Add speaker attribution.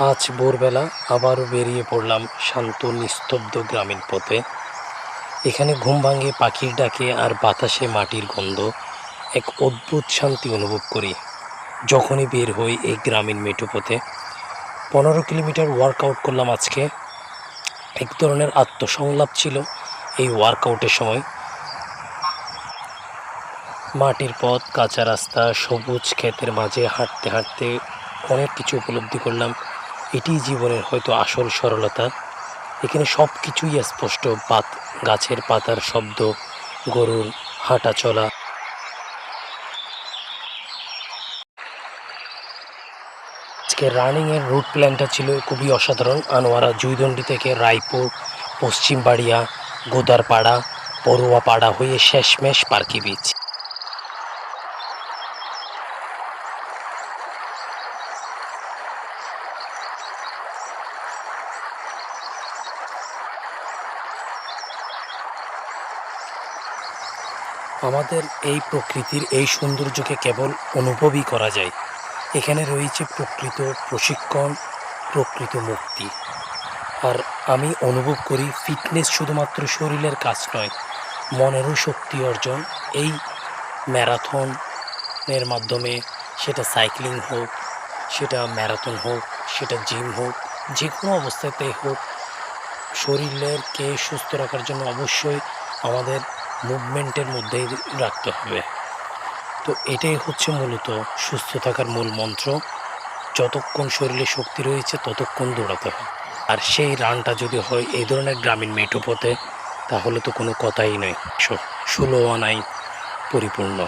Speaker 1: আজ ভোরবেলা আবারও বেরিয়ে পড়লাম শান্ত, নিস্তব্ধ গ্রামীণ পথে। এখানে ঘুম ভাঙে পাখির ডাকে আর বাতাসে মাটির গন্ধ। এক অদ্ভুত শান্তি অনুভব করি যখনই বের হই এই গ্রামীণ মেঠো পথে। পনেরো কিলোমিটার ওয়ার্কআউট করলাম আজকে। এক ধরনের আত্মসংলাপ ছিল এই ওয়ার্কআউটের সময়। মাটির পথ, কাঁচা রাস্তা, সবুজ ক্ষেতের মাঝে হাঁটতে হাঁটতে অনেক কিছু উপলব্ধি করলাম। এটি জীবনের হয়তো আসল সরলতা। এখানে সব কিছুই স্পষ্ট, পাত, গাছের পাতার শব্দ, গরুর হাঁটা চলা। আজকে রানিংয়ের রুট প্ল্যানটা ছিল খুবই অসাধারণ। আনোয়ারা জুইদণ্ডি থেকে রায়পুর, পশ্চিমবাড়িয়া, গোদারপাড়া, পড়ুয়াপাড়া হয়ে শেষমেশ পার্কি বিচ আমাদের এই প্রকৃতির এই সৌন্দর্যকে কেবল অনুভবই করা যায়। এখানে রয়েছে প্রকৃত প্রশিক্ষণ, প্রকৃত মুক্তি। আর আমি অনুভব করি ফিটনেস শুধুমাত্র শরীরের কাজ নয়, মনেরও শক্তি অর্জন। এই ম্যারাথনের মাধ্যমে সেটা সাইক্লিং হোক, সেটা ম্যারাথন হোক, সেটা জিম হোক, যে কোনো অবস্থাতেই হোক, শরীরকে সুস্থ রাখার জন্য অবশ্যই আমাদের মুভমেন্টের মধ্যেই রাখতে হবে। তো এটাই হচ্ছে মূলত সুস্থ থাকার মূল মন্ত্র। যতক্ষণ শরীরে শক্তি রয়েছে ততক্ষণ দৌড়াতে হয়। আর সেই রানটা যদি হয় এই ধরনের গ্রামীণ মেঠো পথে তাহলে তো কোনো কথাই নয় ষোলো আনাই পরিপূর্ণ।